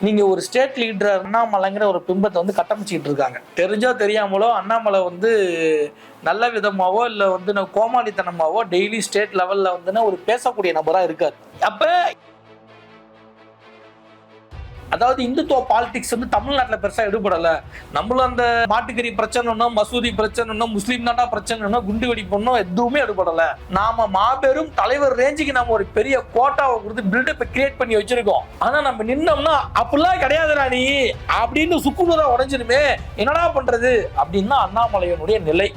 நீங்க ஒரு state leader அண்ணாமலைங்கிற ஒரு பிம்பத்தை வந்து கட்டமைச்சிட்டு இருக்காங்க. தெரிஞ்சோ தெரியாமலோ அண்ணாமலை வந்து நல்ல விதமாவோ இல்ல வந்து கோமாளித்தனமாவோ டெய்லி ஸ்டேட் லெவல்ல வந்து ஒரு பேசக்கூடிய நபரா இருக்காரு. அப்ப அதாவது இந்துத்துவ பாலிடிக்ஸ் வந்து தமிழ்நாட்டில் பெருசாக எடுபடலை. நம்மளும் அந்த மாட்டுக்கறி பிரச்சனைனா மசூதி பிரச்சனைனா முஸ்லீம் நாடா பிரச்சனைனா குண்டு வெடிப்போம் எதுவுமே எடுபடலை. நாம மாபெரும் தலைவர் ரேஞ்சுக்கு நம்ம ஒரு பெரிய கோட்டாவை கொடுத்து பில்டப்பை கிரியேட் பண்ணி வச்சிருக்கோம். ஆனால் நம்ம நின்னோம்னா அப்படிலாம் கிடையாதுடா நீ. அப்படின்னு சுக்குநூறா உடஞ்சிருமே என்னடா பண்ணுறது அப்படின்னா அண்ணாமலையனுடைய நிலை.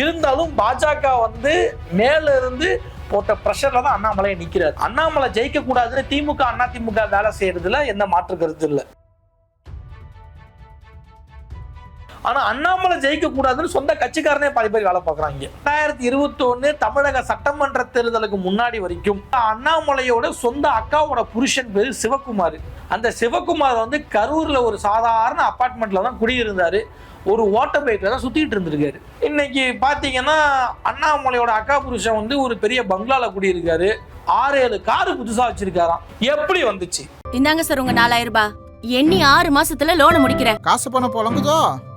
இருந்தாலும் பாஜக வந்து மேல இருந்து போட்ட ப்ரெஷர்ல தான் அண்ணாமலை நிற்கிறார் அண்ணாமலை ஜெயிக்க கூடாதுன்னு திமுக அண்ணா திமுக வேலை செய்யறதுல எந்த மாற்று கருத்து இல்லை. ஆனா அண்ணாமலை ஜெயிக்க கூடாதுன்னு சொந்த கட்சிக்காரனே பாதி பேர் வேலை பார்க்குறாங்க. ரெண்டாயிரத்தி இருபத்தி ஒன்னு தமிழக சட்டமன்ற தேர்தலுக்கு முன்னாடி வரைக்கும் அண்ணாமலையோட சொந்த அக்காவோட புருஷன் பேரு சிவகுமார். அந்த சிவகுமார் வந்து கரூர்ல ஒரு சாதாரண அப்பார்ட்மெண்ட்ல தான் குடியிருந்தாரு. ஒரு வாட்டர் பைக்ல தான் சுத்திட்டு இருந்திருக்காரு. இன்னைக்கு பாத்தீங்கன்னா அண்ணாமலையோட அக்கா புருஷன் வந்து ஒரு பெரிய பங்களால குடியிருக்காரு. ஆறு ஏழு காரு புதுசா வச்சிருக்காராம். எப்படி வந்துச்சு? இந்தாங்க சார் உங்க நாலாயிரம் ரூபாய். எண்ணி ஆறு மாசத்துல லோனை முடிக்கிறேன். காசு பணம் புலங்குதோ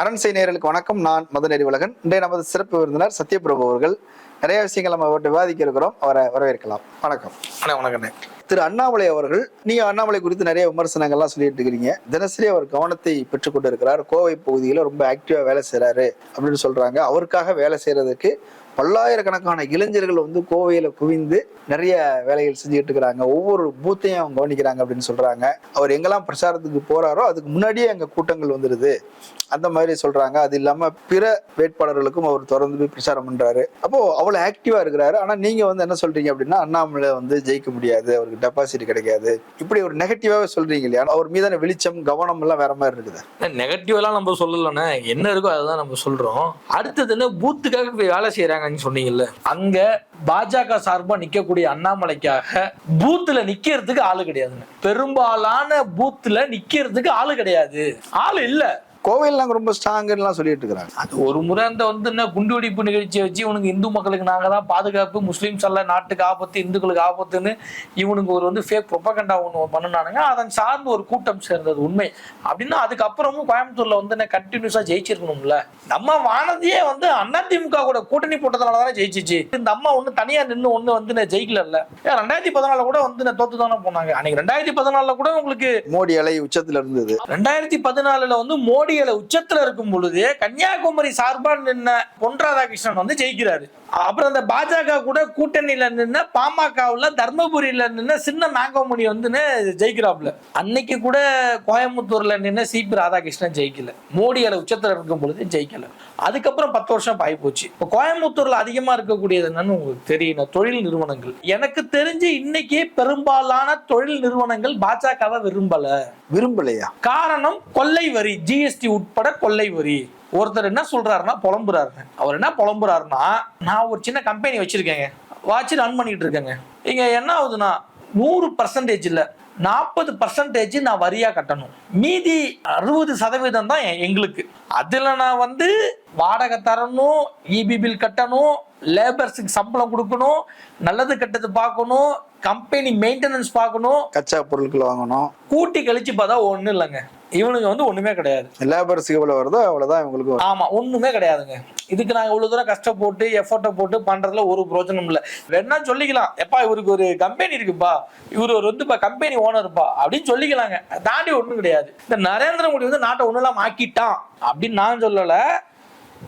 அரண்சை நேயர்களுக்கு வணக்கம். நான் மதுநெறி உலகன் இன்றைய நமது சிறப்பு விருந்தினர் சத்யபிரபு அவர்கள். நிறைய விஷயங்கள் நம்ம அவர்கிட்ட விவாதிக்க இருக்கிறோம். அவரை வரவேற்கலாம். வணக்கம். அண்ணே, வணக்கண்ணே திரு அண்ணாமலை அவர்கள் நீங்க அண்ணாமலை குறித்து நிறைய விமர்சனங்கள்லாம் சொல்லிட்டு இருக்கிறீங்க. தினசரி அவர் கவனத்தை பெற்றுக்கொண்டு இருக்கிறார் கோவை பகுதியில் ரொம்ப ஆக்டிவா வேலை செய்றாரு அப்படின்னு சொல்றாங்க. அவருக்காக வேலை செய்யறதுக்கு பல்லாயிரக்கணக்கான இளைஞர்கள் வந்து கோவையில குவிந்து நிறைய வேலைகள் செஞ்சுட்டு இருக்கிறாங்க. ஒவ்வொரு பூத்தையும் அவங்க கவனிக்கிறாங்க அப்படின்னு சொல்றாங்க. அவர் எங்கெல்லாம் பிரச்சாரத்துக்கு போறாரோ அதுக்கு முன்னாடியே அங்க கூட்டங்கள் வந்துடுது அந்த மாதிரி சொல்றாங்க. அது இல்லாம பிற வேட்பாளர்களுக்கும் அவர் தொடர்ந்து போய் பிரச்சாரம் பண்றாரு. அப்போ அவ்வளவு ஆக்டிவா இருக்கிறாரு. ஆனா நீங்க வந்து என்ன சொல்றீங்க அப்படின்னா அண்ணாமலை வந்து ஜெயிக்க முடியாது. அவருக்கு டெபாசிட் கிடைக்காது. இப்படி ஒரு நெகட்டிவாவே சொல்றீங்க இல்லையா? அவர் மீதான வெளிச்சம் கவனம் எல்லாம் வேற மாதிரி இருக்குது. நெகட்டிவ் எல்லாம் நம்ம சொல்லலன்னா என்ன இருக்கோ அதுதான் நம்ம சொல்றோம். அடுத்ததுன்னு பூத்துக்காக போய் வேலை செய்யறாங்கன்னு சொன்னீங்கல்ல. அங்க பாஜக சார்பா நிக்கக்கூடிய அண்ணாமலைக்காக பூத்துல நிக்கிறதுக்கு ஆளு கிடையாதுங்க. பெரும்பாலான பூத்துல நிக்கிறதுக்கு ஆளு கிடையாது. ஆளு இல்ல. கோவையில் நாங்க ரொம்ப ஸ்ட்ராங்குலாம் சொல்லிட்டு இருக்கிறாங்க அது ஒரு முறை அந்த வந்து என்ன குண்டு வெடிப்பு நிகழ்ச்சியை வச்சு இவனுக்கு இந்து மக்களுக்கு நாங்க தான் பாதுகாப்பு முஸ்லீம்ஸ் எல்லாம் நாட்டுக்கு ஆபத்து இந்துக்களுக்கு ஆபத்துன்னு இவனுக்கு ஒரு வந்து ஃபேக் ப்ரொபகண்டா ஒன்று பண்ணினானுங்க. அதன் சார்ந்து ஒரு கூட்டம் சேர்ந்தது உண்மை. அப்படின்னா அதுக்கப்புறமும் கோயம்புத்தூர்ல வந்து என்ன கண்டினியூஸா ஜெயிச்சிருக்கணும்ல. நம்ம வானதியே வந்து அதிமுக கூட கூட்டணி போட்டதுனால தானே ஜெயிச்சிச்சு. இந்த அம்மா ஒண்ணு தனியா நின்று ஒண்ணு வந்து நான் ஜெயிக்கல ரெண்டாயிரத்தி பதினாலுல கூட வந்து நான் தோத்து தானே போனாங்க. அன்னைக்கு ரெண்டாயிரத்தி பதினாலுல கூட உங்களுக்கு மோடி அலை உச்சத்துல இருந்தது. ரெண்டாயிரத்தி பதினாலுல வந்து மோடியில உச்சத்துல இருக்கும் பொழுது கன்னியாகுமரி சார்பா நின்ன பொன் ராதாகிருஷ்ணன் வந்து ஜெயிக்கிறாரு. அப்புறம் அந்த பாஜக கூட கூட்டணியில நின்ன பாமகவுல தர்மபுரியில நின்ன சின்ன நாகமணி வந்து ஜெயிக்கிறாப்ல அன்னைக்கு கூட கோயம்புத்தூர்ல நின்ன சிபி ராதாகிருஷ்ணன் ஜெயிக்கல. மோடியில உச்சத்துல இருக்கும் பொழுது ஜெயிக்கல. அதுக்கப்புறம் பத்து வருஷம் ஆகி போச்சு. இப்போ கோயம்புத்தூர்ல அதிகமா இருக்கக்கூடியது என்னன்னு உங்களுக்கு தெரியும் தொழில் நிறுவனங்கள். எனக்கு தெரிஞ்சு இன்னைக்கு பெரும்பாலான தொழில் நிறுவனங்கள் பாஜகவை விரும்பல. விரும்பலையா? காரணம் கொள்ளை வரி ஜிஎஸ்டி உட்பட கொள்ளை வரி. ஒருத்தர் என்ன சொல்றாருன்னா புலம்புறாருங்க. அவர் என்ன புலம்புறாருன்னா நான் ஒரு சின்ன கம்பெனி வச்சிருக்கேங்க. வச்சு ரன் பண்ணிட்டு இருக்கேங்க. இங்க என்ன ஆகுதுன்னா நூறு பர்சன்டேஜ் இல்ல. நாற்பது பர்சன்டேஜ் நான் வரியா கட்டணும். மீதி அறுபது சதவீதம் தான் எங்களுக்கு. அதுல நான் வந்து வாடகை தரணும் இபி பில் கட்டணும் லேபர்ஸுக்கு சம்பளம் கொடுக்கணும் நல்லது கெட்டது பார்க்கணும் கம்பெனி மெயின்டெனன்ஸ் பார்க்கணும். கச்சா பொருட்கள் வாங்கணும். கூட்டி கழிச்சு பார்த்தா ஒண்ணும் இல்லைங்க. இவனுங்க வந்து ஒண்ணுமே கிடையாது. லேபர்ஸுக்கு எவ்வளவு வருதோ அவ்வளவுதான் இவங்களுக்கு. ஆமா ஒண்ணுமே கிடையாதுங்க. இதுக்கு நாங்க இவ்வளவு தூரம் கஷ்டப்பட்டு எஃபர்ட்டை போட்டு பண்றதுல ஒரு பிரோஜனம் இல்ல. வேணா சொல்லிக்கலாம். எப்பா இவருக்கு ஒரு கம்பெனி இருக்குப்பா. இவர் ஒரு வந்து கம்பெனி ஓனர்ப்பா அப்படின்னு சொல்லிக்கலாங்க. தாண்டி ஒண்ணும் கிடையாது. இந்த நரேந்திர மோடி வந்து நாட்டை ஒண்ணும் இல்லாம ஆக்கிட்டான் அப்படின்னு நான் சொல்லல.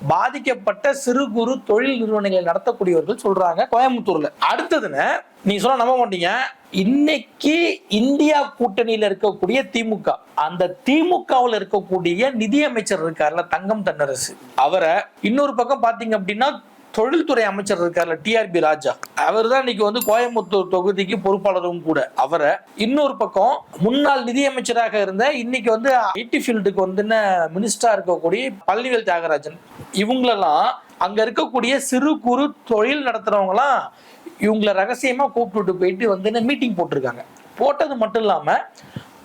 பாதிக்கப்பட்ட சிறு குறு தொழில் நிறுவனங்களை நடத்தக்கூடியவர்கள் சொல்றாங்க கோயம்புத்தூர்ல. அடுத்ததுன்னு நீ சொல்ல நம்ப மாட்டீங்க. இன்னைக்கு இந்தியா கூட்டணியில இருக்கக்கூடிய திமுக. அந்த திமுகவுல இருக்கக்கூடிய நிதியமைச்சர் இருக்கார்ல தங்கம் தன்னரசு. அவரை இன்னொரு பக்கம் பாத்தீங்க அப்படின்னா தொழில்துறை அமைச்சர் இருக்கார்ல டிஆர்பி ராஜா. அவர் தான் இன்னைக்கு வந்து கோயம்புத்தூர் தொகுதிக்கு பொறுப்பாளரும் கூட. அவரை இன்னொரு பக்கம் முன்னாள் நிதியமைச்சராக இருந்த இன்னைக்கு வந்து ஐடி ஃபீல்டுக்கு வந்து மினிஸ்டரா இருக்கக்கூடிய பள்ளிவேல் தியாகராஜன். இவங்களெல்லாம் அங்க இருக்கக்கூடிய சிறு குறு தொழில் நடத்துறவங்கலாம் இவங்கள ரகசியமா கூப்பிட்டுட்டு போயிட்டு வந்து மீட்டிங் போட்டிருக்காங்க. போட்டது மட்டும் இல்லாம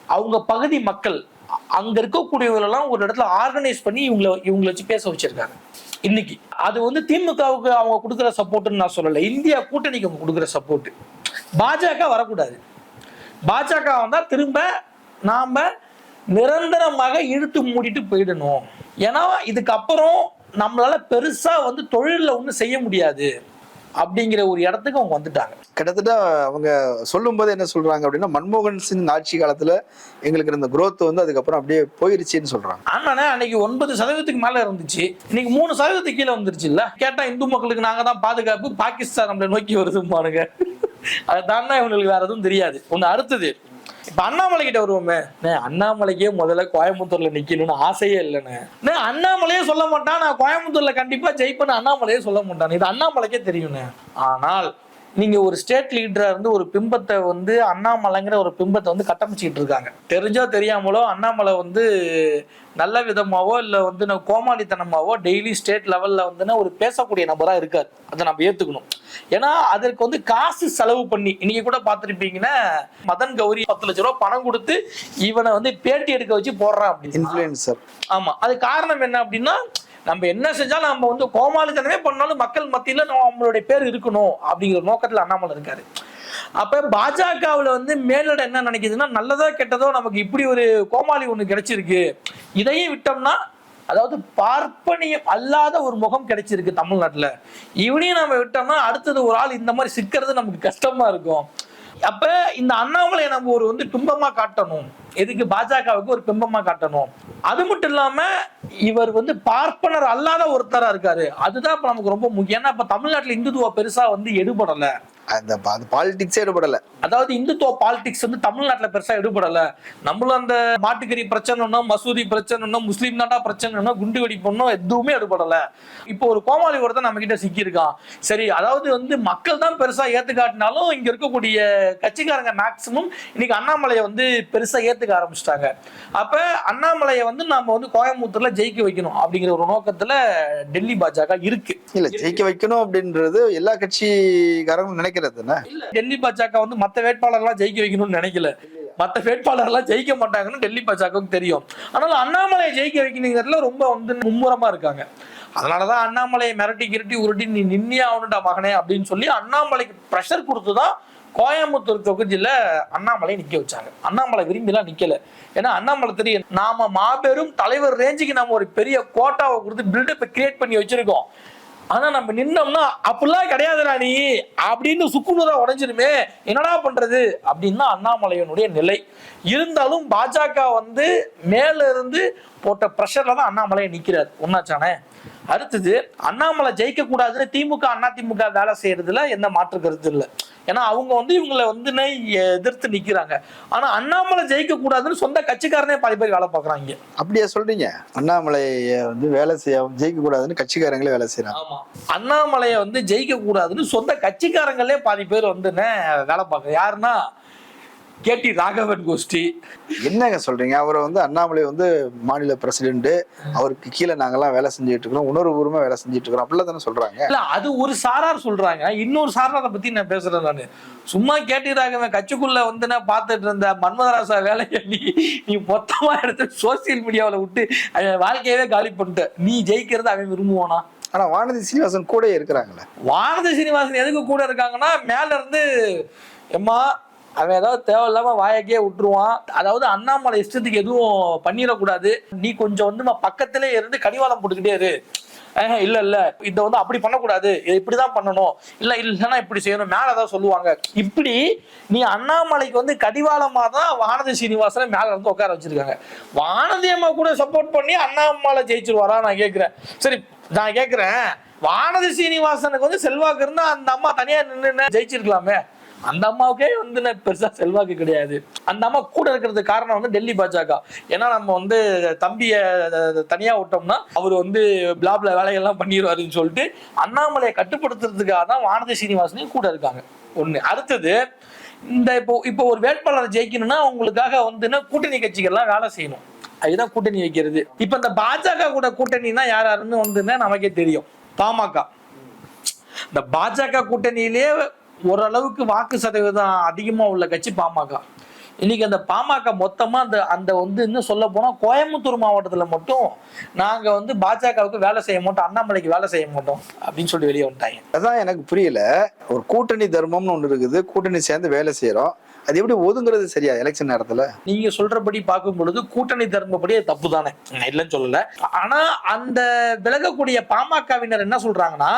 அவங்க பகுதி மக்கள் அ- அங்க இருக்கக்கூடியவங்களெல்லாம் ஒரு இடத்துல ஆர்கனைஸ் பண்ணி இவங்கள இவங்களை வச்சு பேச வச்சிருக்காங்க. இன்னைக்கு அது வந்து திமுகவுக்கு அவங்க கொடுக்குற சப்போர்ட்னு நான் சொல்லலை. இந்தியா கூட்டணிக்கு அவங்க கொடுக்குற சப்போர்ட் பாஜக வரக்கூடாது. பாஜக வந்தால் திரும்ப நாம் நிரந்தரமாக இழுத்து மூடிட்டு போயிடணும். ஏன்னா இதுக்கப்புறம் நம்மளால பெருசாக வந்து தொழிலில் ஒன்றும் செய்ய முடியாது. அப்படிங்கிற ஒரு இடத்துக்கு அவங்க வந்துட்டாங்க. கிட்டத்தட்ட அவங்க சொல்லும்போது என்ன சொல்றாங்க அப்படின்னா மன்மோகன் சிங் ஆட்சி காலத்துல எங்களுக்கு இருந்த growth வந்து அதுக்கப்புறம் அப்படியே போயிருச்சுன்னு சொல்றாங்க. ஆமாண்ணே அன்னைக்கு ஒன்பது சதவீதத்துக்கு மேல இருந்துச்சு. இன்னைக்கு மூணு சதவீதத்துக்கு கீழே வந்துருச்சு இல்ல கேட்டா இந்து மக்களுக்கு நாங்க தான் பாதுகாப்பு பாகிஸ்தான் நம்மளை நோக்கி வருதும்பானுங்க. அதை தாண்டா இவங்களுக்கு வேற எதுவும் தெரியாது. ஒண்ணு அடுத்தது இப்ப அண்ணாமலை கிட்ட வருவோமே. அண்ணே, அண்ணாமலைக்கே முதல்ல கோயம்புத்தூர்ல நிக்கணும்னு ஆசையே அண்ணே, அண்ணாமலையே சொல்ல மாட்டான். நான் கோயம்புத்தூர்ல கண்டிப்பா ஜெயிப்பேன்னு அண்ணாமலையே சொல்ல மாட்டான். இது அண்ணாமலைக்கே தெரியும்ண்ணே. ஆனால் நீங்க ஒரு ஸ்டேட் லீடரா இருந்து ஒரு பிம்பத்தை வந்து அண்ணாமலைங்கிற ஒரு பிம்பத்தை வந்து கட்டமைச்சிட்டு இருக்காங்க. தெரிஞ்சோ தெரியாமலோ அண்ணாமலை வந்து நல்ல விதமாவோ இல்ல வந்து நான் கோமாளித்தனமாவோ டெய்லி ஸ்டேட் லெவல்ல வந்து ஒரு பேசக்கூடிய நபரா இருக்காரு. அதை நம்ம ஏத்துக்கணும். ஏன்னா அதற்கு வந்து காசு செலவு பண்ணி இன்னைக்கு கூட பார்த்திருப்பீங்கன்னா மதன் கௌரி பத்து லட்ச ரூபா பணம் கொடுத்து இவனை வந்து பேட்டி எடுக்க வச்சு போடுறான் அப்படின்னு. இன்ஃபுளுசர் ஆமா. அது காரணம் என்ன அப்படின்னா நம்ம என்ன செஞ்சாலும் நம்ம வந்து கோமாளித்தனமே பண்ணாலும் மக்கள் மத்தியில் நம்ம நம்மளுடைய பேர் இருக்கணும் அப்படிங்கிற நோக்கத்தில் அண்ணாமலை இருக்காரு. அப்ப பாஜகவுல வந்து மேலிட என்ன நினைக்குதுன்னா நல்லதோ கெட்டதோ நமக்கு இப்படி ஒரு கோமாளி ஒண்ணு கிடைச்சிருக்கு. இதையும் விட்டோம்னா அதாவது பார்ப்பனியம் அல்லாத ஒரு முகம் கிடைச்சிருக்கு தமிழ்நாட்டுல. இவனையும் நம்ம விட்டோம்னா அடுத்தது ஒரு ஆள் இந்த மாதிரி சிக்கிறது நமக்கு கஷ்டமா இருக்கும். அப்ப இந்த அண்ணாமலையை நம்ம ஒரு வந்து துன்பமாக காட்டணும். எதுக்கு பாஜகவுக்கு ஒரு பிம்பமா காட்டணும்? அது மட்டும் இல்லாம இவர் வந்து பார்ப்பனர் அல்லாத ஒருத்தரா இருக்காரு. அதுதான் இப்ப நமக்கு ரொம்ப முக்கியம். ஏன்னா இப்ப தமிழ்நாட்டுல இந்துத்துவ பெருசா வந்து எடுபடலை. அந்த பாலிடிக்ஸே ஈடுபடல அதாவது இந்துத்துவ பாலிடிக்ஸ் வந்து தமிழ்நாட்டுல பெருசா எடுபடல. நம்மளும் அந்த மாட்டுக்கறி பிரச்சனைனா மசூதி பிரச்சனைனா முஸ்லீம் தாண்டா பிரச்சனைனா குண்டு வெடிப்புனோ எதுவுமே எடுபடல. இப்போ ஒரு கோமாளி ஒருத்தன் நம்ம கிட்ட சிக்கியிருக்கான். சரி அதாவது வந்து மக்கள் தான் பெருசா ஏத்து காட்டினாலும் இங்க இருக்கக்கூடிய கட்சிக்காரங்க மேக்சிமம் இன்னைக்கு அண்ணாமலையை வந்து பெருசா ஏத்துக்க ஆரம்பிச்சிட்டாங்க. அப்ப அண்ணாமலையை வந்து நாம வந்து கோயம்புத்தூர்ல ஜெயிக்க வைக்கணும் அப்படிங்கிற ஒரு நோக்கத்துல டெல்லி பாஜக இருக்கு. இல்ல ஜெயிக்க வைக்கணும் அப்படின்றது எல்லா கட்சிக்காரங்களும் நினைக்கிறது தானே டெல்லி பாஜக வந்து மத்த வேட்பாளர்லாம் ஜெயிக்க வைக்கணும்னு நினைக்கல. மத்த வேட்பாளர்லாம் ஜெயிக்க மாட்டாங்கன்னு டெல்லி பாஜகவுக்கு தெரியும். அதனால அண்ணாமலையை ஜெயிக்க வைக்கணுங்கிறதுல ரொம்ப வந்து மும்முரமா இருக்காங்க. அதனாலதான் அண்ணாமலையை மிரட்டி கிரட்டி உருட்டி நீ நின்னே ஆகணும்டா மகனே அப்படின்னு சொல்லி அண்ணாமலைக்கு ப்ரெஷர் கொடுத்துதான் கோயம்புத்தூர் தொகுதியில அண்ணாமலை நிக்க வச்சாங்க. அண்ணாமலை விரும்பிலாம் நிக்கல. ஏன்னா அண்ணாமலை தெரியும் நாம மாபெரும் தலைவர் ரேஞ்சுக்கு நம்ம ஒரு பெரிய கோட்டாவை கொடுத்து பில்டப்பை கிரியேட் பண்ணி வச்சிருக்கோம். ஆனா நம்ம நின்னோம்னா அப்படிலாம் கிடையாதுடா நீ. அப்படின்னு சுக்குநூறா உடஞ்சிருமே. என்னடா பண்றது? அப்படின்னா அண்ணாமலையனுடைய நிலை. இருந்தாலும் பாஜக வந்து மேல இருந்து போட்ட ப்ரெஷர்ல தான் அண்ணாமலையை நிக்கிறார். ஒன்னாச்சானே அடுத்தது அண்ணாமலை ஜெயிக்க கூடாதுன்னு திமுக அண்ணா திமுக வேலை செய்யறதுல எந்த மாற்று கருத்து இல்லை. ஏன்னா அவங்க வந்து இவங்களை வந்து எதிர்த்து நிக்கிறாங்க. ஆனா அண்ணாமலை ஜெயிக்க கூடாதுன்னு சொந்த கட்சிக்காரனே பாதி பேர் வேலை பார்க்கறாங்க. அப்படியா சொல்றீங்க? அண்ணாமலையை வந்து வேலை செய்ய ஜெயிக்க கூடாதுன்னு கட்சிக்காரங்களே வேலை செய்யறாங்க ஆமா. அண்ணாமலையை வந்து ஜெயிக்க கூடாதுன்னு சொந்த கட்சிக்காரங்களே பாதி பேர் வந்து வேலை பார்க்க யாருன்னா கேடி ராகவன் கோஷ்டி. என்னங்க சொல்றீங்க? அவரை வந்து அண்ணாமலை வந்து மாநில பிரசிடென்ட் அவருக்கு கீழே நாங்கெல்லாம் வேலை செஞ்சுட்டு இருக்கிறோம். உணர்வுபூர்வமா வேலை செஞ்சுட்டு இருக்கிறோம். அப்படிலாம் தானே சொல்றாங்க? இல்ல அது ஒரு சாரார் சொல்றாங்க. இன்னொரு சாராரை பத்தி நான் பேசுறேன் நானு. சும்மா கேடி ராகவன் கட்சிக்குள்ள வந்து நான் பார்த்துட்டு இருந்த மன்மதராசா வேலையை நீ நீ மொத்தமா எடுத்து சோசியல் மீடியாவுல விட்டு வாழ்க்கையவே காலி பண்ணிட்ட. நீ ஜெயிக்கிறது அவன் விரும்புவானா? ஆனா வானதி சீனிவாசன் கூட இருக்கிறாங்களே வானதி சீனிவாசன் எதுக்கு கூட இருக்காங்கன்னா மேல இருந்து எம்மா அவன் ஏதாவது தேவையில்லாம வாயக்கே விட்டுருவான். அதாவது அண்ணாமலை இஷ்டத்துக்கு எதுவும் பண்ணிடக்கூடாது. நீ கொஞ்சம் வந்து நான் பக்கத்திலே இருந்து கடிவாளம் போட்டுக்கிட்டே இரு. இல்ல இல்ல. இத வந்து அப்படி பண்ணக்கூடாது. இதை இப்படிதான் பண்ணணும். இல்ல இல்லைன்னா இப்படி செய்யணும். மேல ஏதாவது சொல்லுவாங்க. இப்படி நீ அண்ணாமலைக்கு வந்து கடிவாளமா தான் வானதி சீனிவாசனை மேல இருந்து உட்கார வச்சிருக்காங்க. வானதி அம்மா கூட சப்போர்ட் பண்ணி அண்ணாமலை ஜெயிச்சிருவாரா நான் கேக்குறேன். சரி நான் கேக்குறேன். வானதி சீனிவாசனுக்கு வந்து செல்வாக்கு இருந்தா அந்த அம்மா தனியா நின்று ஜெயிச்சிருக்கலாமே. அந்த அம்மாவுக்கே வந்து பெருசா செல்வாக்கு கிடையாது. அந்த அம்மா கூட இருக்கிறதுக்கு காரணம் வந்து டெல்லி பாஜக. ஏன்னா நம்ம வந்து தம்பிய தனியா விட்டோம்னா அவர் வந்து பிளாப்ல வேலைகள்லாம் பண்ணிடுவாருன்னு சொல்லிட்டு அண்ணாமலையை கட்டுப்படுத்துறதுக்காக தான் வானதி சீனிவாசனையும் கூட இருக்காங்க. ஒண்ணு. அடுத்தது இந்த இப்போ இப்போ ஒரு வேட்பாளர் ஜெயிக்கணும்னா அவங்களுக்காக வந்து கூட்டணி கட்சிகள்லாம் வேலை செய்யணும். அதுதான் கூட்டணி வைக்கிறது. இப்ப இந்த பாஜக கூட கூட்டணினா யார் யாருன்னு வந்துன்னா நமக்கே தெரியும். பாமக. இந்த பாஜக கூட்டணியிலே ஓரளவுக்கு வாக்கு சதவீதம் அதிகமா உள்ள கட்சி பாமக. இன்னைக்கு அந்த பாமக மொத்தமா அந்த அந்த வந்து இன்னும் சொல்ல போனா கோயம்புத்தூர் மாவட்டத்துல மட்டும் நாங்க வந்து பாஜகவுக்கு வேலை செய்ய மாட்டோம் அண்ணாமலைக்கு வேலை செய்ய மாட்டோம் அப்படின்னு சொல்லி வெளியே வந்துட்டாங்க. அதான் எனக்கு புரியல. ஒரு கூட்டணி தர்மம்னு ஒண்ணு இருக்குது கூட்டணி சேர்ந்து வேலை செய்யறோம். அது எப்படி ஒதுங்குறது சரியா எலெக்ஷன் நேரத்துல? நீங்க சொல்றபடி பார்க்கும் பொழுது கூட்டணி தர்மப்படி அது தப்பு தானே இல்லைன்னு சொல்லல. ஆனா அந்த விலகக்கூடிய பாமகவினர் என்ன சொல்றாங்கன்னா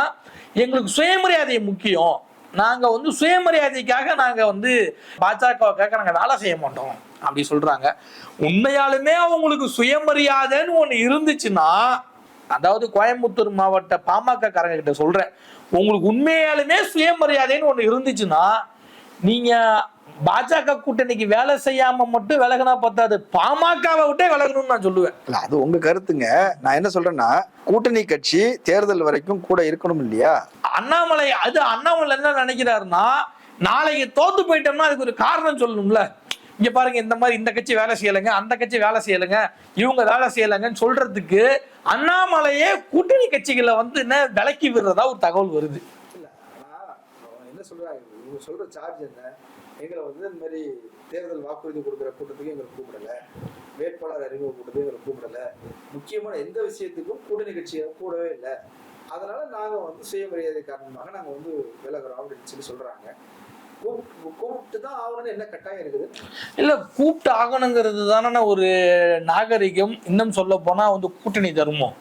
எங்களுக்கு சுயமரியாதை முக்கியம். நாங்கள் வந்து சுயமரியாதைக்காக நாங்கள் வந்து பாஜகவுக்காக நாங்கள் வேலை செய்ய மாட்டோம் அப்படி சொல்கிறாங்க உண்மையாலுமே அவங்களுக்கு சுயமரியாதைன்னு ஒன்று இருந்துச்சுன்னா அதாவது கோயம்புத்தூர் மாவட்ட பாமக காரங்க கிட்ட சொல்கிறேன் உங்களுக்கு உண்மையாலுமே சுயமரியாதைன்னு ஒன்று இருந்துச்சுன்னா நீங்கள் பாஜக கூட்டணிக்கு வேலை செய்யாம மட்டும் விலகினா பத்தாது. பாமகவை விட்டே விலகணும்னு நான் சொல்லுவேன். இல்ல அது உங்க கருத்துங்க. நான் என்ன சொல்றேன்னா கூட்டணி கட்சி தேர்தல் வரைக்கும் கூட இருக்கணும் இல்லையா? அண்ணாமலை அது அண்ணாமலை என்ன நினைக்கிறாருன்னா நாளைக்கு தோத்து போயிட்டோம்னா அதுக்கு ஒரு காரணம் சொல்லணும்ல. இங்க பாருங்க இந்த மாதிரி இந்த கட்சி வேலை செய்யலைங்க அந்த கட்சி வேலை செய்யலைங்க இவங்க வேலை செய்யலைங்கன்னு சொல்றதுக்கு அண்ணாமலையே கூட்டணி கட்சிகளை வந்து என்ன விலக்கி விடுறதா ஒரு தகவல் வருது. என்ன சொல்றாங்க சொல்ற சார்ஜ் என்ன? எங்களை வந்து இந்த மாதிரி தேர்தல் வாக்குறுதி கொடுக்குற கூட்டத்துக்கு எங்களை கூப்பிடல. வேட்பாளர் அறிமுக கூட்டத்துக்கு எங்களை கூப்பிடல. முக்கியமான எந்த விஷயத்துக்கும் கூட்டணி கட்சியை கூடவே இல்லை. அதனால நாங்கள் வந்து சுயமரியாதை காரணமாக நாங்கள் வந்து விலகிறோம் அப்படின்னு சொல்லி சொல்கிறாங்க கூப்பிட்டு கூப்பிட்டு தான் என்ன கட்டாயம் இருக்குது? இல்ல கூப்பிட்டு ஆகணுங்கிறது தானே ஒரு நாகரிகம். இன்னும் சொல்ல போனா வந்து கூட்டணி தர்மம்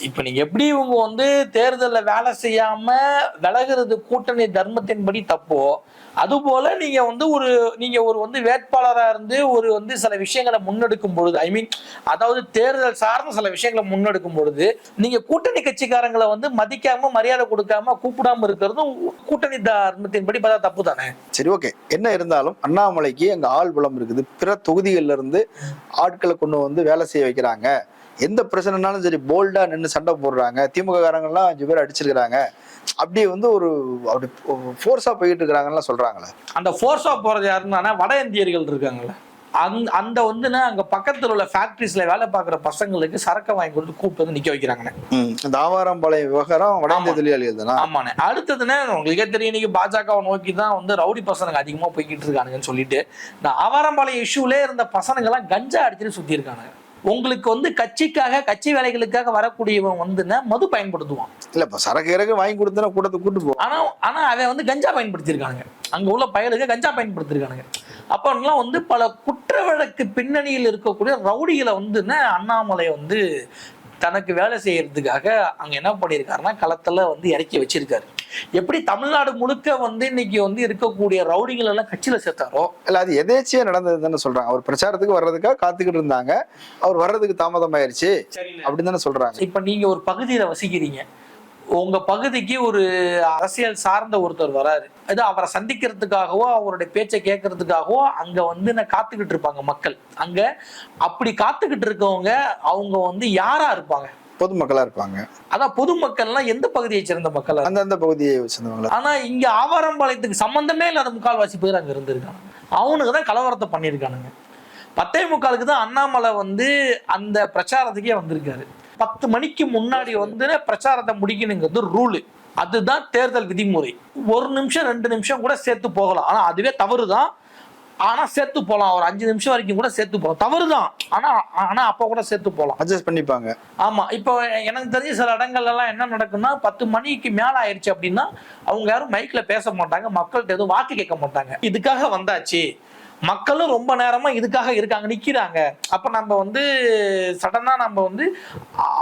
இப்ப நீங்க எப்படி இவங்க வந்து தேர்தலில் வேலை செய்யாம விலகிறது கூட்டணி தர்மத்தின்படி தப்போ அதுபோல நீங்க வந்து ஒரு நீங்க ஒரு வந்து வேட்பாளராக இருந்து ஒரு வந்து சில விஷயங்களை முன்னெடுக்கும் பொழுது ஐ மீன் அதாவது தேர்தல் சார்ந்த சில விஷயங்களை முன்னெடுக்கும் பொழுது நீங்க கூட்டணி கட்சிக்காரங்களை வந்து மதிக்காம மரியாதை கொடுக்காம கூப்பிடாம இருக்கிறதும் கூட்டணி தர்மத்தின்படி பார்த்தா தப்பு தானே? சரி ஓகே என்ன இருந்தாலும் அண்ணாமலைக்கு அங்க ஆள் பலம் இருக்குது. பிற தொகுதிகள்ல இருந்து ஆட்களை கொண்டு வந்து வேலை செய்ய வைக்கிறாங்க. எந்த பிரச்சனைனாலும் சரி போல்டா நின்று சண்டை போடுறாங்க. திமுக காரங்கெல்லாம் அஞ்சு பேர் அடிச்சிருக்கிறாங்க. அப்படி வந்து ஒரு அப்படி ஃபோர்ஸா போயிட்டு இருக்கிறாங்கலாம் சொல்றாங்களே. அந்த ஃபோர்ஸா போறது யாருன்னா வட இந்தியர்கள் இருக்காங்கல்ல. அங் அந்த வந்துன்னா அங்க பக்கத்துல உள்ள ஃபேக்டரிஸ்ல வேலை பார்க்குற பசங்களுக்கு சரக்கு வாங்கி கொடுத்து கூப்பிட்டு வந்து நிக்க வைக்கிறாங்கண்ணே. இந்த ஆவாரம்பாளையம் விவகாரம் வட இந்திய. தொழிலாளிகள் தானா ஆமாண்ணே. அடுத்ததுன்னு உங்களுக்கே தெரியும் இன்னைக்கு பாஜகவை நோக்கி தான் வந்து ரவுடி பசங்க அதிகமா போய்கிட்டு இருக்கானுங்கன்னு சொல்லிட்டு இந்த ஆவாரம்பாளையம் இஷ்யூலே இருந்த பசங்க எல்லாம் கஞ்சா அடிச்சுட்டு சுத்தி இருக்கானுங்க உங்களுக்கு வந்து கட்சிக்காக கட்சி வேலைகளுக்காக வரக்கூடியவன் வந்துன்னா மது பயன்படுத்துவான். இல்ல இப்ப சரக்கு இறக்கு வாங்கி கொடுத்தா கூட்டத்தை கூட்டு போ. ஆனா ஆனா அவன் வந்து கஞ்சா பயன்படுத்தியிருக்கானுங்க. அங்க உள்ள பயலுக்கு கஞ்சா பயன்படுத்தியிருக்கானுங்க. அப்பெல்லாம் வந்து பல குற்ற வழக்கு பின்னணியில் இருக்கக்கூடிய ரவுடிகளை வந்து அண்ணாமலை வந்து தனக்கு வேலை செய்யறதுக்காக அங்க என்ன பண்ணியிருக்காருன்னா களத்துல வந்து இறக்கி வச்சிருக்காரு. எப்படி தமிழ்நாடு முழுக்க வந்து இன்னைக்கு வந்து இருக்கக்கூடிய ரவுடிகள் எல்லாம் கட்சியில சேர்த்தாரோ? இல்ல அது எதேச்சியா நடந்தது தானே சொல்றாங்க. அவர் பிரச்சாரத்துக்கு வர்றதுக்காக காத்துக்கிட்டு இருந்தாங்க. அவர் வர்றதுக்கு தாமதம் ஆயிருச்சு அப்படின்னு தானே சொல்றாங்க. இப்ப நீங்க ஒரு பகுதியில வசிக்கிறீங்க. உங்க பகுதிக்கு ஒரு அரசியல் சார்ந்த ஒருத்தர் வராரு. அது அவரை சந்திக்கிறதுக்காகவோ அவருடைய பேச்சை கேட்கறதுக்காகவோ அங்க வந்து நான் காத்துக்கிட்டு இருப்பாங்க மக்கள். அங்க அப்படி காத்துக்கிட்டு இருக்கவங்க அவங்க வந்து யாரா இருப்பாங்க? பொதுமக்களா இருப்பாங்க. அதான் பொதுமக்கள்லாம் எந்த பகுதியை சேர்ந்த மக்கள் அந்தந்த பகுதியை வச்சிருந்தவங்களா ஆனா இங்க ஆவாரம்பாளையத்துக்கு சம்பந்தமே இல்லாத முக்கால்வாசி பேர் அங்க இருந்திருக்காங்க. அவனுக்கு தான் கலவரத்தை பண்ணியிருக்கானுங்க. பத்தே முக்காலுக்கு தான் அண்ணாமலை வந்து அந்த பிரச்சாரத்துக்கே வந்திருக்காரு. பத்து மணிக்கு முன்னாடி வந்து பிரச்சாரத்தை முடிக்கணுங்கிறது ரூலு. அதுதான் தேர்தல் விதிமுறை. ஒரு நிமிஷம் ரெண்டு நிமிஷம் கூட சேர்த்து போகலாம். ஆனா அதுவே தவறு தான் ஆனா சேர்த்து போகலாம் ஒரு அஞ்சு நிமிஷம் வரைக்கும் கூட சேர்த்து போகலாம் தவறு தான் ஆனா ஆனா அப்ப கூட சேர்த்து போகலாம் அட்ஜஸ்ட் பண்ணிப்பாங்க. ஆமா. இப்போ எனக்கு தெரிஞ்ச சில இடங்கள்ல எல்லாம் என்ன நடக்கும்னா பத்து மணிக்கு மேல ஆயிடுச்சு அப்படின்னா அவங்க யாரும் மைக்ல பேச மாட்டாங்க. மக்கள்கிட்ட எதுவும் வாக்கு கேட்க மாட்டாங்க. இதுக்காக வந்தாச்சு. மக்களும் ரொம்ப நேரமா இதுக்காக இருக்காங்க நிக்கிறாங்க. அப்ப நம்ம வந்து சடனா நம்ம வந்து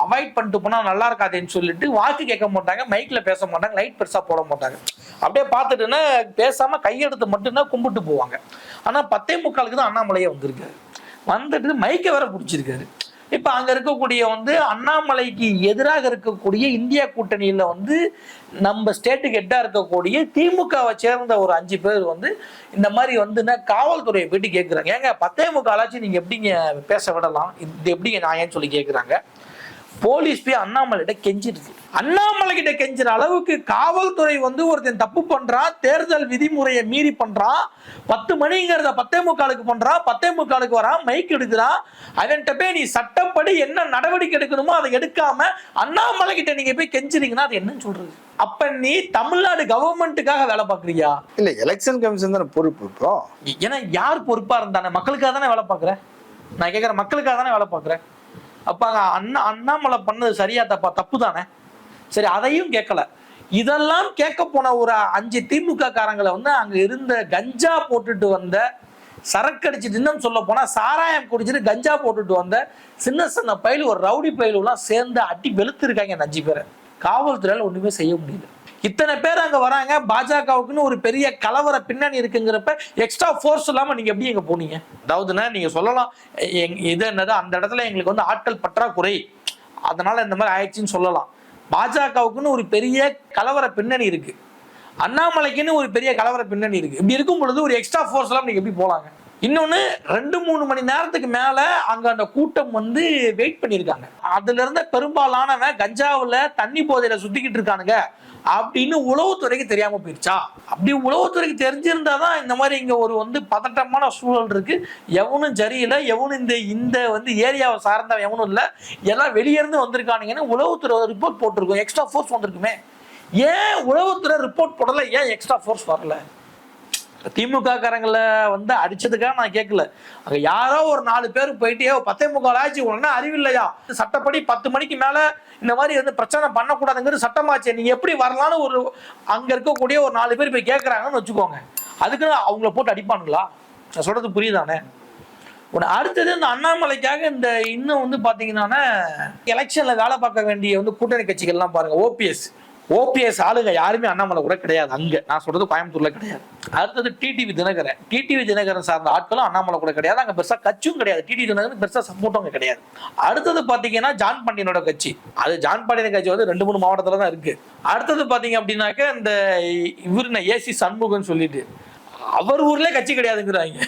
அவாய்ட் பண்ணிட்டு போனா நல்லா இருக்காதுன்னு சொல்லிட்டு வாக்கு கேட்க மாட்டாங்க மைக்ல பேச மாட்டாங்க லைட் பெருசா போட மாட்டாங்க. அப்படியே பார்த்துட்டுன்னா பேசாம கையெடுத்து மட்டும்தான் கும்பிட்டு போவாங்க. ஆனா பத்தே முக்காலுக்கு தான் அண்ணாமலையே வந்திருக்காரு. வந்துட்டு மைக்கை வேற பிடிச்சிருக்காரு. இப்ப அங்க இருக்கக்கூடிய வந்து அண்ணாமலைக்கு எதிராக இருக்கக்கூடிய இந்தியா கூட்டணியில வந்து நம்ம ஸ்டேட்டுக்கு எட்டா இருக்கக்கூடிய திமுகவை சேர்ந்த ஒரு அஞ்சு பேர் வந்து இந்த மாதிரி வந்து காவல்துறையை போயிட்டு கேட்குறாங்க ஏங்க பத்தே முக்காலாச்சும் நீங்க எப்படிங்க பேச விடலாம்? இது எப்படிங்க நான் சொல்லி கேட்குறாங்க போலீஸ் போய் அண்ணாமலைகிட்ட கெஞ்சிருக்கு அண்ணாமலை கிட்ட கெஞ்சுற அளவுக்கு காவல்துறை வந்து ஒருத்தன் தப்பு பண்றான் தேர்தல் விதிமுறையை மீறி பண்றான் பத்து மணிங்கிறத பத்தே முக்காலுக்கு பண்றான் பத்தே முக்காலுக்கு வரான் மைக் எடுக்கிறான் அவன்கிட்ட போய் நீ சட்டப்படி என்ன நடவடிக்கை எடுக்கணுமோ அதை எடுக்காம அண்ணாமலை கிட்ட நீங்க போய் கெஞ்சுறீங்கன்னா அது என்னன்னு சொல்றது? அப்ப நீ தமிழ்நாடு கவர்மெண்ட்டுக்காக வேலை பார்க்கறியா? இல்ல எலெக்ஷன் கமிஷன் தானே பொறுப்பு இப்போ. ஏன்னா யார் பொறுப்பா இருந்தானே? மக்களுக்காக தானே வேலை பார்க்குறேன் நான் கேட்குறேன் மக்களுக்காக தானே வேலை பார்க்குறேன் அப்ப அண்ணா அண்ணாமலை பண்ணது சரியா தப்பா? தப்பு தானே? சரி அதையும் கேட்கல. இதெல்லாம் கேட்க போன ஒரு அஞ்சு திமுக காரங்களை வந்து அங்க இருந்த கஞ்சா போட்டுட்டு வந்த சரக்கு அடிச்சுட்டு இன்னும் சொல்ல போனா சாராயம் குடிச்சிட்டு கஞ்சா போட்டுட்டு வந்த சின்ன சின்ன பயில் ஒரு ரவுடி பயிலெல்லாம் சேர்ந்து அடி வெளுத்திருக்காங்க இந்த அஞ்சு பேரை. காவல்துறையால் ஒண்ணுமே செய்ய முடியல. இத்தனை பேர் அங்க வராங்க பாஜகவுக்குன்னு ஒரு பெரிய கலவர பின்னணி இருக்குங்கிறப்ப எக்ஸ்ட்ரா ஃபோர்ஸ் இல்லாம நீங்க எப்படி எங்க போனீங்க? அதாவதுன்னா நீங்க சொல்லலாம். எங்- இது என்னது? அந்த இடத்துல எங்களுக்கு வந்து ஆட்கள் பற்றாக்குறை. அதனால இந்த மாதிரி ஆயிடுச்சுன்னு சொல்லலாம். பாஜகவுக்குன்னு ஒரு பெரிய கலவர பின்னணி இருக்கு. அண்ணாமலைக்குன்னு ஒரு பெரிய கலவர பின்னணி இருக்கு. இப்படி இருக்கும் பொழுது ஒரு எக்ஸ்ட்ரா ஃபோர்ஸ் எல்லாம் நீங்க எப்படி போலாங்க? இன்னொன்னு ரெண்டு மூணு மணி நேரத்துக்கு மேல அங்க அந்த கூட்டம் வந்து வெயிட் பண்ணியிருக்காங்க. அதுல இருந்த பெரும்பாலானவன் கஞ்சாவில் தண்ணி போதையில சுத்திக்கிட்டு இருக்கானுங்க. அப்படின்னு உளவுத்துறைக்கு தெரியாம போயிடுச்சா அப்படி உளவுத்துறைக்கு தெரிஞ்சிருந்தா தான் இந்த மாதிரி இங்கே ஒரு வந்து பதட்டமான சூழல் இருக்கு. எவனும் சரியில்லை எவனும் இந்த இந்த வந்து ஏரியாவை சார்ந்தவன் எவனும் இல்லை. எல்லாம் வெளியே இருந்து வந்திருக்கானுங்கன்னு உளவுத்துறை ரிப்போர்ட் போட்டிருக்கோம். எக்ஸ்ட்ரா ஃபோர்ஸ் வந்திருக்குமே. ஏன் உளவுத்துறை ரிப்போர்ட் போடலை? ஏன் எக்ஸ்ட்ரா ஃபோர்ஸ் வரல? திமுக காரங்களை வந்து அடிச்சதுக்காக நான் கேட்கல. அங்க யாரோ ஒரு நாலு பேர் போயிட்டே பத்தே முக்கால் ஆச்சு உடனே அறிவில்லையா சட்டப்படி பத்து மணிக்கு மேல இந்த மாதிரி வந்து பிரச்சனை பண்ணக்கூடாதுங்கிறது சட்டமாச்சு. நீங்க எப்படி வரலாம்னு ஒரு அங்க இருக்கக்கூடிய ஒரு நாலு பேர் போய் கேட்கறாங்கன்னு வச்சுக்கோங்க. அதுக்குன்னு அவங்கள போட்டு அடிப்பானுங்களா? நான் சொல்றது புரியுதானே? ஒன்று அடுத்தது இந்த அண்ணாமலைக்காக இந்த இன்னும் வந்து பார்த்தீங்கன்னா எலெக்ஷனில் வேலை பார்க்க வேண்டிய வந்து கூட்டணி கட்சிகள்லாம் பாருங்கள் ஓபிஎஸ் ஓபிஎஸ் ஆளுங்க யாருமே அண்ணாமலை கூட கிடையாது. அங்கே. நான் சொல்றது கோயம்புத்தூர்ல கிடையாது. அடுத்தது டிடிவி தினகரன். டிடிவி தினகரன் சார்ந்த ஆட்களும் அண்ணாமலை கூட கிடையாது. அங்கே பெருசாக கட்சியும் கிடையாது. டிடிவி தினகரன் பெருசாக சப்போர்ட்டும் கிடையாது. அடுத்தது பார்த்தீங்கன்னா ஜான் பாண்டியனோட கட்சி. அது ஜான் பாண்டியன் கட்சி வந்து ரெண்டு மூணு மாவட்டத்தில் தான் இருக்கு. அடுத்தது பார்த்தீங்க அப்படின்னாக்க இந்த இவரு ஏசி சண்முகம்னு சொல்லிட்டு. அவர் ஊர்ல கட்சி கிடையாதுங்கிறாங்க.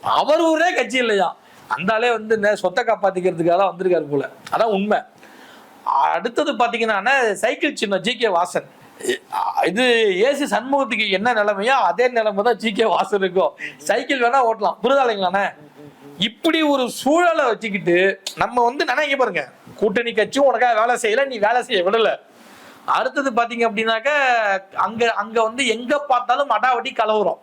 அவர் ஊரே கட்சி இல்லையா? அந்தாலே வந்து இந்த சொத்தை காப்பாத்திக்கிறதுக்காக வந்திருக்காரு போல. அதான் உண்மை. அடுத்தது பார்த்தீங்கன்னா சைக்கிள் சின்ன ஜி கே வாசன். இது ஏசி சண்முகத்துக்கு என்ன நிலைமையோ அதே நிலைமை தான் ஜி கே வாசன் இருக்கும். சைக்கிள் வேணா ஓட்டலாம். புரிதாலைங்களாண்ணே இப்படி ஒரு சூழலை வச்சுக்கிட்டு நம்ம வந்து நினைக்க பாருங்க. கூட்டணி கட்சியும் உனக்காக வேலை செய்யல நீ வேலை செய்ய விடல. அடுத்தது பாத்தீங்க அப்படின்னாக்க அங்க அங்க வந்து எங்க பார்த்தாலும் அடாவடி கலவரம்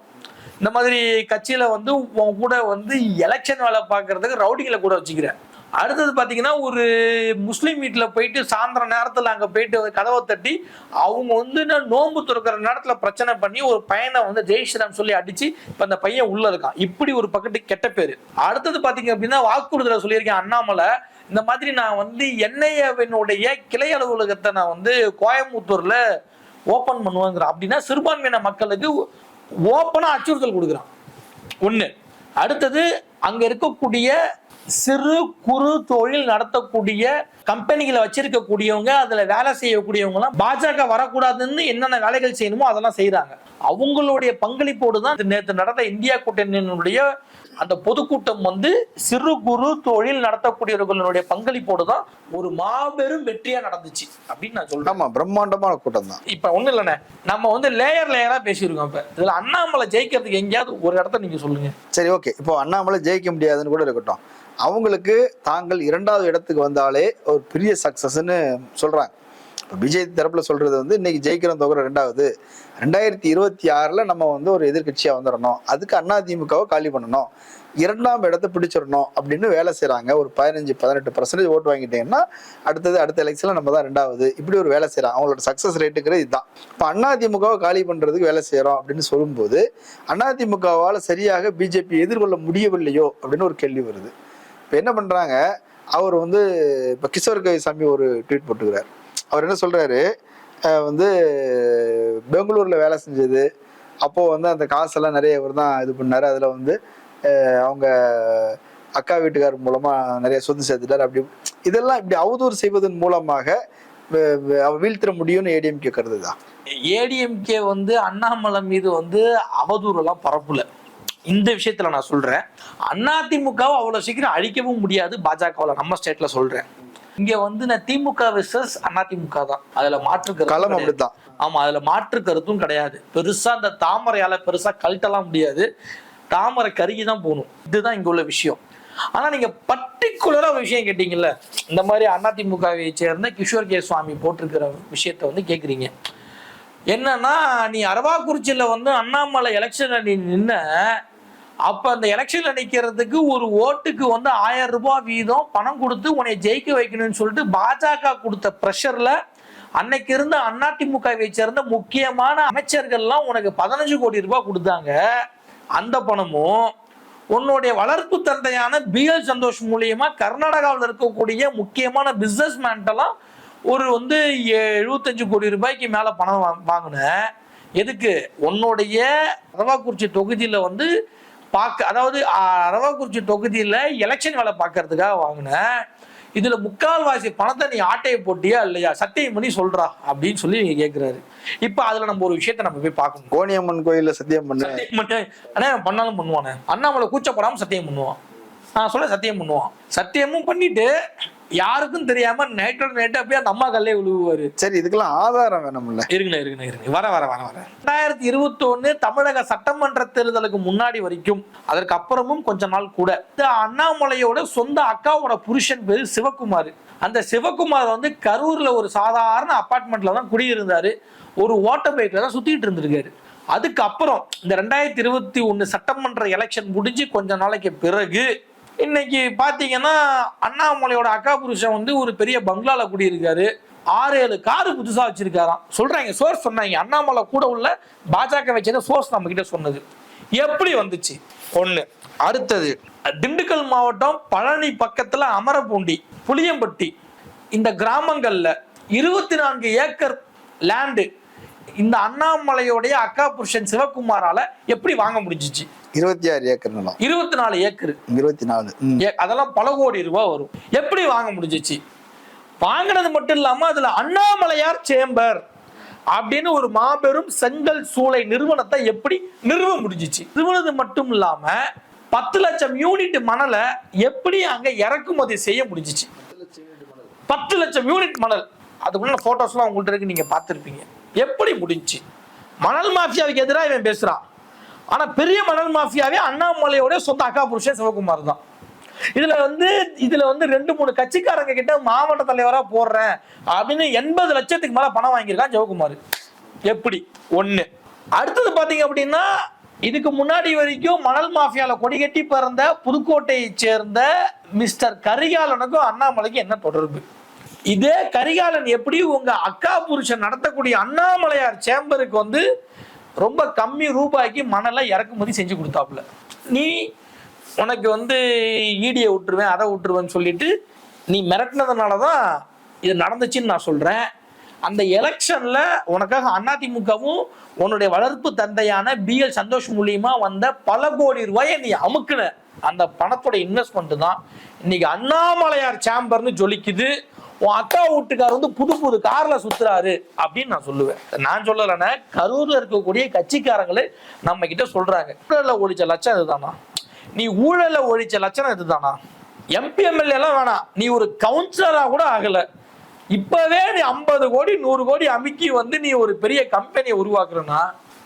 இந்த மாதிரி கட்சியில வந்து உன் கூட வந்து எலெக்ஷன் வேலை பார்க்கறதுக்கு ரவுடிங்களை கூட வச்சுக்கிறேன். அடுத்தது பார்த்தீங்கன்னா ஒரு முஸ்லீம் வீட்டில் போயிட்டு சாயந்தரம் நேரத்தில் அங்கே போயிட்டு கதவை தட்டி அவங்க வந்து நோன்பு துறக்கிற நேரத்தில் பிரச்சனை பண்ணி ஒரு பையனை வந்து ஜெய் ஸ்ரீராம் சொல்லி அடித்து இப்போ அந்த பையன் உள்ளே இருக்கான். இப்படி ஒரு பக்கத்து கெட்ட பேர். அடுத்தது பார்த்தீங்க அப்படின்னா வாக்குறுதலை சொல்லியிருக்கேன் அண்ணாமலை. இந்த மாதிரி நான் வந்து என்ஐஏவினுடைய கிளை அலுவலகத்தை நான் வந்து கோயம்புத்தூரில் ஓப்பன் பண்ணுவேங்கிறேன். அப்படின்னா சிறுபான்மையின மக்களுக்கு ஓப்பனாக அச்சுறுத்தல் கொடுக்குறான். ஒன்று அடுத்தது அங்கே இருக்கக்கூடிய சிறு குறு தொழில் நடத்தக்கூடிய கம்பெனிகளை வச்சிருக்கக்கூடியவங்க அதுல வேலை செய்யக்கூடியவங்க எல்லாம் பாஜக வரக்கூடாதுன்னு என்னென்ன வேலைகள் செய்யணுமோ அதெல்லாம் செய்யறாங்க அவங்களுடைய பங்களிப்போடு தான் நேற்று நடந்த இந்தியா கூட்டணியினுடைய அந்த பொதுக்கூட்டம் வந்து சிறு குறு தொழில் நடத்தக்கூடியவர்களுடைய பங்களிப்போடு தான் ஒரு மாபெரும் வெற்றியா நடந்துச்சு அப்படின்னு நான் சொல்றேன். ஆமா பிரம்மாண்டமான கூட்டம் தான். இப்ப ஒண்ணு இல்லைண்ணே நம்ம வந்து லேயர் லேயரா பேசியிருக்கோம் இப்ப. இதுல அண்ணாமலை ஜெயிக்கிறதுக்கு எங்கேயாவது ஒரு இடத்த நீங்க சொல்லுங்க. சரி ஓகே இப்போ அண்ணாமலை ஜெயிக்க முடியாதுன்னு கூட இருக்கட்டும். அவங்களுக்கு தாங்கள் இரண்டாவது இடத்துக்கு வந்தாலே ஒரு பெரிய சக்ஸஸ்ன்னு சொல்கிறாங்க இப்போ பிஜேபி தரப்பில் சொல்கிறது வந்து இன்னைக்கு ஜெயிக்கிறோம் தொகுற ரெண்டாவது. ரெண்டாயிரத்தி இருபத்தி ஆறில் நம்ம வந்து ஒரு எதிர்கட்சியாக வந்துடணும் அதுக்கு அதிமுகவை காலி பண்ணணும். இரண்டாம் இடத்தை பிடிச்சிடணும் அப்படின்னு வேலை செய்கிறாங்க ஒரு பதினஞ்சு பதினெட்டு பர்சன்டேஜ் ஓட்டு வாங்கிட்டீங்கன்னா அடுத்தது அடுத்த எலெக்ஷனில் நம்ம தான் ரெண்டாவது. இப்படி ஒரு வேலை செய்கிறாங்க அவங்களோட சக்சஸ் ரேட்டுங்கிறது இதுதான். இப்போ அதிமுகவை காலி பண்ணுறதுக்கு வேலை செய்கிறோம் அப்படின்னு சொல்லும்போது அதிமுகவால் சரியாக பிஜேபி எதிர்கொள்ள முடியவில்லையோ அப்படின்னு ஒரு கேள்வி வருது. இப்போ என்ன பண்ணுறாங்க அவர் வந்து இப்போ கிஷோர் கவிசாமி ஒரு ட்வீட் போட்டுக்கிறார். அவர் என்ன சொல்கிறாரு வந்து பெங்களூரில் வேலை செஞ்சது. அப்போது வந்து அந்த காசெல்லாம் நிறைய இவர் தான் இது பண்ணார். அதில் வந்து அவங்க அக்கா வீட்டுக்காரர் மூலமாக நிறைய சொத்து சேர்த்துட்டார். அப்படி இதெல்லாம் இப்படி அவதூறு செய்வதன் மூலமாக அவர் வீழ்த்திட முடியும்னு ஏடிஎம்கே கருதுதா? ஏடிஎம்கே வந்து அண்ணாமலை மீது வந்து அவதூறெல்லாம் பரப்புல. இந்த விஷயத்துல நான் சொல்றேன். அதிமுகவை அவ்வளவு சீக்கிரம் அழிக்கவும் முடியாது. பாஜகவில் நம்ம ஸ்டேட்ல சொல்றேன். இங்க வந்து நான் திமுக விசஸ் அதிமுக தான். அதுல மாற்று களம். அப்படித்தான். ஆமா அதுல மாற்று கருத்தும் கிடையாது. பெருசா அந்த தாமரையால பெருசா கழட்டலாம் முடியாது. தாமரை கருகி தான் போகணும். இதுதான் இங்க உள்ள விஷயம். ஆனா நீங்க பர்டிகுலரா ஒரு விஷயம் கேட்டீங்கல்ல இந்த மாதிரி அதிமுகவை சேர்ந்த கிஷோர் கே. சுவாமி போட்டிருக்கிற விஷயத்த வந்து கேக்குறீங்க. என்னன்னா நீ அரவாக்குறிச்சியில வந்து அண்ணாமலை எலெக்ஷன்ல நீ நின்ன அப்ப அந்த எலெக்ஷன்ல நிக்கிறதுக்கு ஒரு ஓட்டுக்கு வந்து ஆயிரம் ரூபாய் வீதம் பணம் கொடுத்து உன்னை ஜெயிக்க வைக்கணும்னு சொல்லிட்டு பாஜக கொடுத்த ப்ரெஷர்ல அன்னைக்கு இருந்த அதிமுகவை சேர்ந்த முக்கியமான அமைச்சர்கள்லாம் உனக்கு பதினஞ்சு கோடி ரூபாய் கொடுத்தாங்க. அந்த பணமும் உன்னுடைய வளர்ப்பு தந்தையான பிஎல் சந்தோஷ் மூலியமா கர்நாடகாவில் இருக்கக்கூடிய முக்கியமான பிசினஸ் மேன்ட்டெல்லாம் ஒரு வந்து எழுபத்தஞ்சு கோடி ரூபாய்க்கு மேல பணம் வாங்கின. வாங்கினேன் எதுக்கு? உன்னுடைய அரவாக்குறிச்சி தொகுதியில வந்து பார்க்க அதாவது அரவாக்குறிச்சி தொகுதியில எலெக்ஷன் வேலை பார்க்கறதுக்காக வாங்கினேன் இதுல முக்கால்வாசி பணத்தை நீ ஆட்டையை போட்டியா இல்லையா? சத்தியம் பண்ணி சொல்றா அப்படின்னு சொல்லி நீங்க கேக்குறாரு. இப்ப அதுல நம்ம ஒரு விஷயத்த நம்ம போய் பார்க்கணும். கோணியம்மன் கோயில்ல சத்தியம் பண்ண. சத்தியம் பண்ண. பண்ணாலும் பண்ணுவானே. அண்ணாமலை கூச்சப்படாம சத்தியம் பண்ணுவான். நான் சொல்ல சத்தியம் பண்ணுவான். சத்தியமும் பண்ணிட்டு யாருக்கும் தெரியாம நைட்டோட நைட்டு அப்படியே அந்த அம்மா கல்லே விழுவுவாரு சரி இதுக்கெல்லாம் ஆதாரம் வேணும்ல? இருங்கண்ணே இருங்கண்ணே இருங்க. வர வர வர வர. ரெண்டாயிரத்தி இருபத்தி ஒண்ணு தமிழக சட்டமன்ற தேர்தலுக்கு முன்னாடி வரைக்கும் அதற்கு அப்புறமும் கொஞ்ச நாள் கூட அண்ணாமலையோட சொந்த அக்காவோட புருஷன் பேரு சிவகுமார் அந்த சிவகுமார் வந்து கரூர்ல ஒரு சாதாரண அபார்ட்மெண்ட்ல தான் குடியிருந்தாரு. ஒரு ஓட்டர் பைக்ல தான் சுத்திட்டு இருந்திருக்காரு. அதுக்கு அப்புறம் இந்த ரெண்டாயிரத்தி இருபத்தி ஒண்ணு சட்டமன்ற எலெக்ஷன் முடிஞ்சு கொஞ்ச நாளைக்கு பிறகு இன்னைக்கு பாத்தீங்கன்னா அண்ணாமலையோட அக்கா புருஷன் வந்து ஒரு பெரிய பங்களால குடியிருக்காரு. ஆறு ஏழு காரு புதுசா வச்சிருக்காராம். சொல்றாங்க சோர்ஸ் சொன்னாங்க. அண்ணாமலை கூட உள்ள பாஜக வச்சத சோர்ஸ் நம்ம கிட்ட சொன்னது. எப்படி வந்துச்சு? ஒண்ணு அடுத்தது. திண்டுக்கல் மாவட்டம் பழனி பக்கத்துல அமரபூண்டி புளியம்பட்டி. இந்த கிராமங்கள்ல இருபத்தி நான்கு ஏக்கர் லேண்டு இந்த அண்ணாமலையோடைய அக்கா புருஷன் சிவகுமாரால எப்படி வாங்க முடிஞ்சிச்சு? இருபத்தி ஆறு ஏக்கர் நிலம். இருபத்தி நாலு ஏக்கர். இருபத்தி நாலு அதெல்லாம் பல கோடி ரூபாய் வரும். எப்படி வாங்க முடிஞ்சிச்சு? வாங்கினது மட்டும் இல்லாம அதுல அண்ணாமலையார் சேம்பர் அப்படின்னு ஒரு மாபெரும் செங்கல் சூளை நிறுவனத்தை எப்படி நிறுவ முடிஞ்சிச்சு? நிறுவனது மட்டும் இல்லாம பத்து லட்சம் யூனிட் மணலை எப்படி அங்க இறக்குமதி செய்ய முடிஞ்சிச்சு? பத்து லட்சம் யூனிட் மணல். அதுக்குள்ள போட்டோஸ்லாம் உங்கள்ட்ட இருக்கு நீங்க பார்த்திருப்பீங்க. எப்படி முடிஞ்சுச்சு மணல் மாஃபியாவுக்கு எதிராக இவன் பேசுகிறான் ஆனால் பெரிய மணல் மாஃபியாவே அண்ணாமலையோட சொந்த அக்கா புருஷன் சிவகுமார் தான். இதுல வந்து இதுல வந்து ரெண்டு மூணு கட்சிக்காரங்க கிட்ட மாவட்ட தலைவரா போடுறேன் அப்படின்னு எண்பது லட்சத்துக்கு மேல பணம் வாங்கியிருக்கான் சிவகுமார். எப்படி? ஒண்ணு. அடுத்தது பாத்தீங்க அப்படின்னா இதுக்கு முன்னாடி வரைக்கும் மணல் மாஃபியால கொடி கட்டி பிறந்த புதுக்கோட்டையை சேர்ந்த மிஸ்டர் கரிகாலனுக்கும் அண்ணாமலைக்கும் என்ன தொடர்பு? இதே கரிகாலன் எப்படி உங்க அக்கா புருஷன் நடத்தக்கூடிய அண்ணாமலையார் சேம்பருக்கு வந்து ரொம்ப கம்மி ரூபாய்க்கு மணலை இறக்குமதி செஞ்சு கொடுத்தாப்புல. நீ உனக்கு வந்து ஈடியை விட்டுருவேன் அதை விட்டுருவேன்னு சொல்லிட்டு நீ மிரட்டினதுனால தான் இது நடந்துச்சுன்னு நான் சொல்கிறேன் அந்த எலெக்ஷனில் உனக்காக அதிமுகவும் உன்னுடைய வளர்ப்பு தந்தையான பிஎல் சந்தோஷ் மூலியமா வந்த பல கோடி ரூபாயை நீ அமுக்குன. அந்த பணத்தோட இன்வெஸ்ட்மெண்ட் தான். இன்னைக்கு அண்ணாமலையார் சேம்பர்னு ஜொலிக்குது. உன் அக்கா வீட்டுக்கார் வந்து புது புது கார்ல சுத்துறாரு அப்படின்னு நான் சொல்லுவேன். நான் சொல்லலைன்னா கரூர்ல இருக்கக்கூடிய கட்சிக்காரங்களே நம்ம கிட்ட சொல்றாங்க. ஊழல ஒழிச்ச லட்சம் இதுதானா நீ ஊழல ஒழிச்ச லட்சணம் இதுதானா எம்பி எம்எல்ஏ எல்லாம் வேணாம். நீ ஒரு கவுன்சிலரா கூட ஆகல. இப்பவே நீ ஐம்பது கோடி நூறு கோடி அமுக்கி வந்து நீ ஒரு பெரிய கம்பெனியை உருவாக்குறனா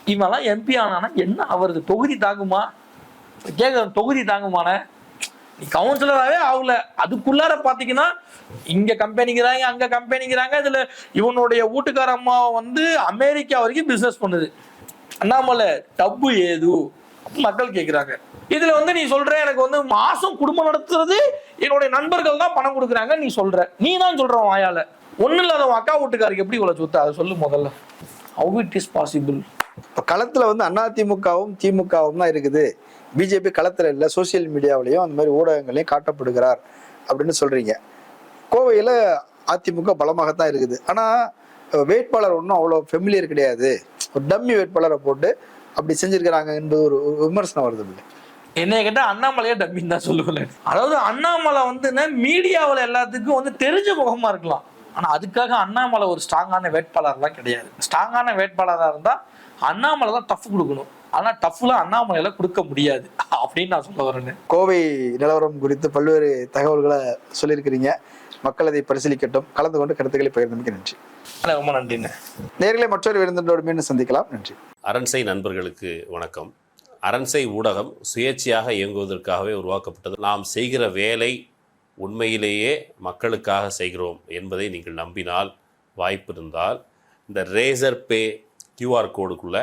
இவெல்லாம் எம்பி ஆனானா என்ன அவரது தொகுதி தாங்குமா? கேட்குற தொகுதி தாங்குமானே கவுன்சிலராகவே ஆகல. அதுக்குள்ளார பார்த்தீங்கன்னா இங்கே கம்பெனிங்கிறாங்க அங்கே கம்பெனிங்கிறாங்க இதில் இவனுடைய வீட்டுக்கார அம்மா வந்து அமெரிக்கா வரைக்கும் பிஸ்னஸ் பண்ணுது. அண்ணாமலை டப்பு ஏது? மக்கள் கேட்குறாங்க இதில் வந்து நீ சொல்கிற எனக்கு வந்து மாதம் குடும்பம் நடத்துறது என்னுடைய நண்பர்கள் தான் பணம் கொடுக்குறாங்க நீ சொல்கிற நீ தான் சொல்ற வாயால். ஒன்றும் இல்லாத உன் அக்கா வீட்டுக்காருக்கு எப்படி இவ்வளோ சொத்து? அதை சொல்லு முதல்ல. ஹவு இட் இஸ் பாசிபிள் இப்போ களத்தில் வந்து அதிமுகவும் திமுகவும் தான் இருக்குது. பிஜேபி களத்தில் இல்லை சோசியல் மீடியாவிலையும் அந்த மாதிரி ஊடகங்களையும் காட்டப்படுகிறார் அப்படின்னு சொல்கிறீங்க கோவையில் அதிமுக பலமாகத்தான் இருக்குது. ஆனால் வேட்பாளர் ஒன்றும் அவ்வளோ ஃபெமிலியர் கிடையாது. ஒரு டம்மி வேட்பாளரை போட்டு அப்படி செஞ்சிருக்கிறாங்க என்பது ஒரு விமர்சனம் வருது இல்லை என்னைய கேட்டால் அண்ணாமலையே டம்மின்னு தான் சொல்லுவேன் அதாவது அண்ணாமலை வந்து மீடியாவில் எல்லாத்துக்கும் வந்து தெரிஞ்ச முகமாக இருக்கலாம். ஆனால் அதுக்காக அண்ணாமலை ஒரு ஸ்ட்ராங்கான வேட்பாளர்லாம் கிடையாது. ஸ்ட்ராங்கான வேட்பாளராக இருந்தால் அண்ணாமலை தான் டஃப் கொடுக்கணும். ஆனா டஃப்ல அண்ணாமலையில கொடுக்க முடியாது. அப்படின்னு நான் சொல்ல வரேன். கோவை நிலவரம் குறித்து பல்வேறு தகவல்களை சொல்லியிருக்கிறீங்க. மக்கள் அதை பரிசீலிக்கட்டும். கலந்து கொண்டு கருத்துக்களை பகிர்ந்தமைக்கு நன்றி. அண்ணா, ரொம்ப நன்றிண்ணே. நேர்களை மற்றொரு விருந்தினோடு மீண்டும் சந்திக்கலாம். நன்றி. அரண்சை நண்பர்களுக்கு வணக்கம். அரண்சை ஊடகம் சுயேட்சையாக இயங்குவதற்காகவே உருவாக்கப்பட்டது. நாம் செய்கிற வேலை உண்மையிலேயே மக்களுக்காக செய்கிறோம் என்பதை நீங்கள் நம்பினால் வாய்ப்பு இருந்தால் இந்த ரேசர் பே கியூஆர் கோடுக்குள்ளே